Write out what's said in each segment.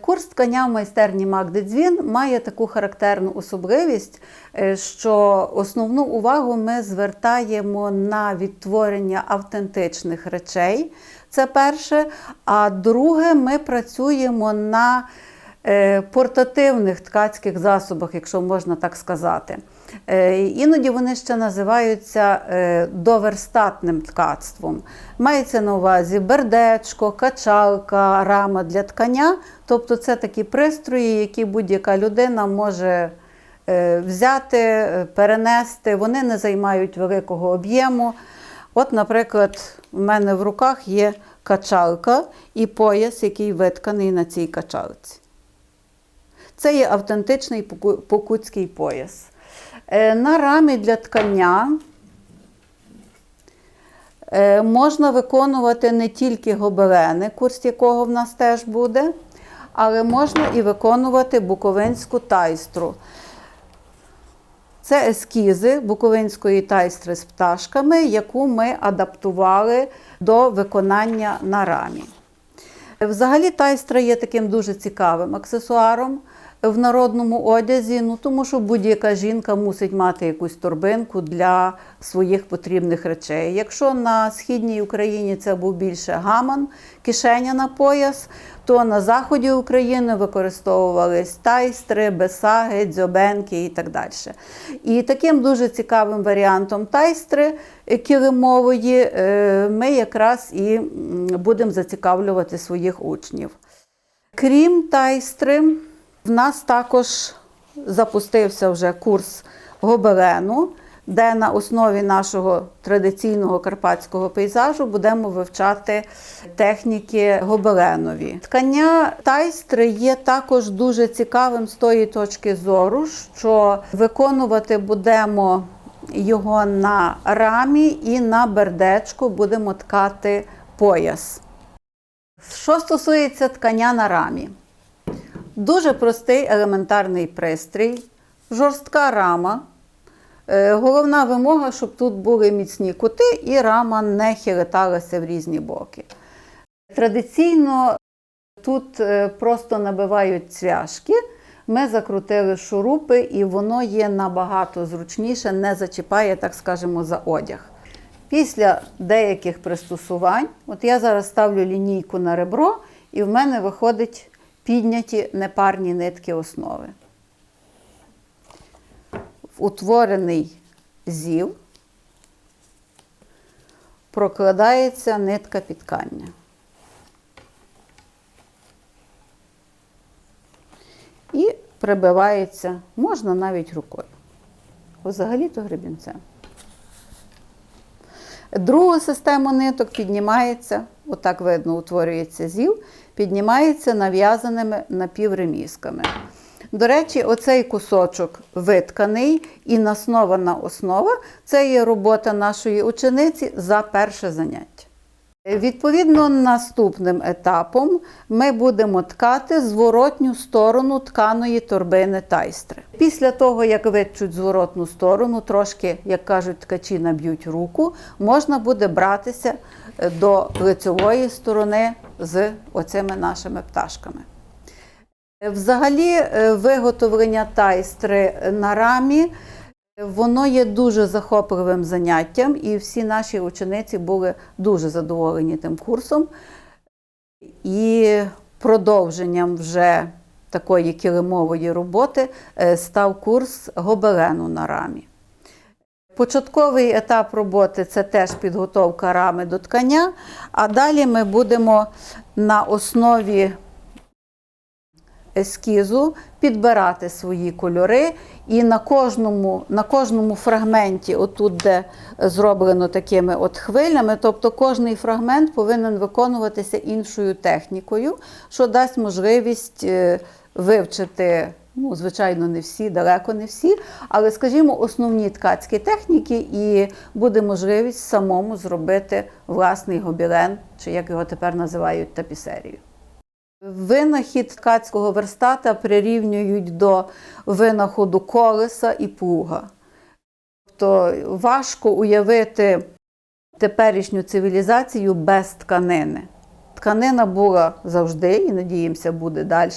Курс ткання в майстерні Магди Дзвін має таку характерну особливість, е, що основну увагу ми звертаємо на відтворення автентичних речей. Це перше. А друге, ми працюємо на е, портативних ткацьких засобах, якщо можна так сказати. Е, Іноді вони ще називаються е, доверстатним ткацтвом. Мається на увазі бердечко, качалка, рама для ткання. Тобто це такі пристрої, які будь-яка людина може е, взяти, перенести. Вони не займають великого об'єму. От, наприклад, в мене в руках є качалка і пояс, який витканий на цій качалці. Це є автентичний поку- покутський пояс. Е, На рамі для ткання е, можна виконувати не тільки гобелени, курс якого в нас теж буде, але можна і виконувати буковинську тайстру. Це ескізи буковинської тайстри з пташками, яку ми адаптували до виконання на рамі. Взагалі, тайстра є таким дуже цікавим аксесуаром в народному одязі, ну тому що будь-яка жінка мусить мати якусь торбинку для своїх потрібних речей. Якщо на східній Україні це був більше гаман, кишеня на пояс, то на заході України використовувались тайстри, бесаги, дзьобенки і так далі. І таким дуже цікавим варіантом тайстри е, килимової е, ми якраз і будемо зацікавлювати своїх учнів. Крім тайстри, в нас також запустився вже курс гобелену, де на основі нашого традиційного карпатського пейзажу будемо вивчати техніки гобеленові. Ткання тайстри є також дуже цікавим з тої точки зору, що виконувати будемо його на рамі і на бердечку будемо ткати пояс. Що стосується ткання на рамі, дуже простий елементарний пристрій, жорстка рама. Е, Головна вимога, щоб тут були міцні кути і рама не хилиталася в різні боки. Традиційно тут е, просто набивають цвяшки. Ми закрутили шурупи, і воно є набагато зручніше, не зачіпає, так скажемо, за одяг. Після деяких пристосувань, от я зараз ставлю лінійку на ребро, і в мене виходить підняті непарні нитки основи. В утворений зів прокладається нитка підкання. І прибивається, можна навіть рукою. Взагалі-то гребінцем. Другу систему ниток піднімається, отак видно, утворюється зів, піднімається нав'язаними напівремісками. До речі, оцей кусочок витканий і наснована основа це є робота нашої учениці за перше заняття. Відповідно, наступним етапом ми будемо ткати зворотню сторону тканої торбини тайстри. Після того, як витчуть зворотну сторону, трошки, як кажуть, ткачі наб'ють руку, можна буде братися е, до лицевої сторони з оцими нашими пташками. Взагалі, е, виготовлення тайстри на рамі Воно є дуже захопливим заняттям, і всі наші учениці були дуже задоволені тим курсом. І продовженням вже такої килимової роботи е, став курс гобелену на рамі. Початковий етап роботи це теж підготовка рами до ткання, а далі ми будемо на основі ескізу підбирати свої кольори, і на кожному, на кожному фрагменті, отут, де зроблено такими от хвилями, тобто кожний фрагмент повинен виконуватися іншою технікою, що дасть можливість е, вивчити. Ну, звичайно, не всі, далеко не всі, але, скажімо, основні ткацькі техніки, і буде можливість самому зробити власний гобілен, чи як його тепер називають тапісерію. Винахід ткацького верстата прирівнюють до винаходу колеса і плуга. Тобто важко уявити теперішню цивілізацію без тканини. Тканина була завжди і надіємося, буде далі.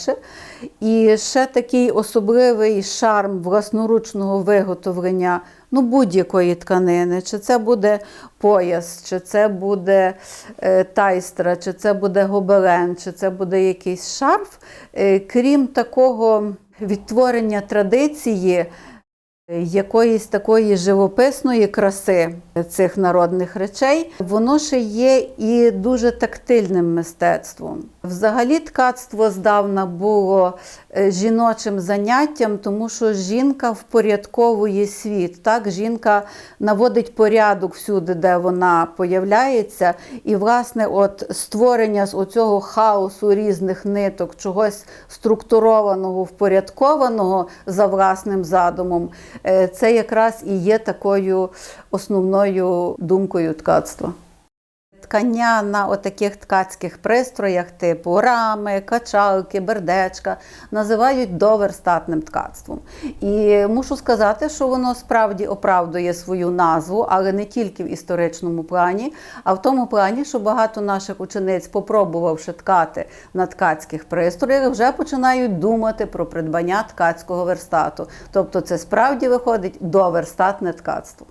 І ще такий особливий шарм власноручного виготовлення ну, будь-якої тканини. Чи це буде пояс, чи це буде е, тайстра, чи це буде гобелен, чи це буде якийсь шарф. Е, крім такого відтворення традиції якоїсь такої живописної краси цих народних речей, воно ще є і дуже тактильним мистецтвом. Взагалі, ткацтво здавна було е, жіночим заняттям, тому що жінка впорядковує світ. Так, жінка наводить порядок всюди, де вона появляється. І, власне, от створення з оцього хаосу різних ниток, чогось структурованого, впорядкованого за власним задумом, е, це якраз і є такою основною думкою ткацтва. Ткання на отаких ткацьких пристроях, типу рами, качалки, бердечка, називають доверстатним ткацтвом. І мушу сказати, що воно справді оправдує свою назву, але не тільки в історичному плані, а в тому плані, що багато наших учениць, попробувавши ткати на ткацьких пристроях, вже починають думати про придбання ткацького верстату. Тобто, це справді виходить доверстатне ткацтво.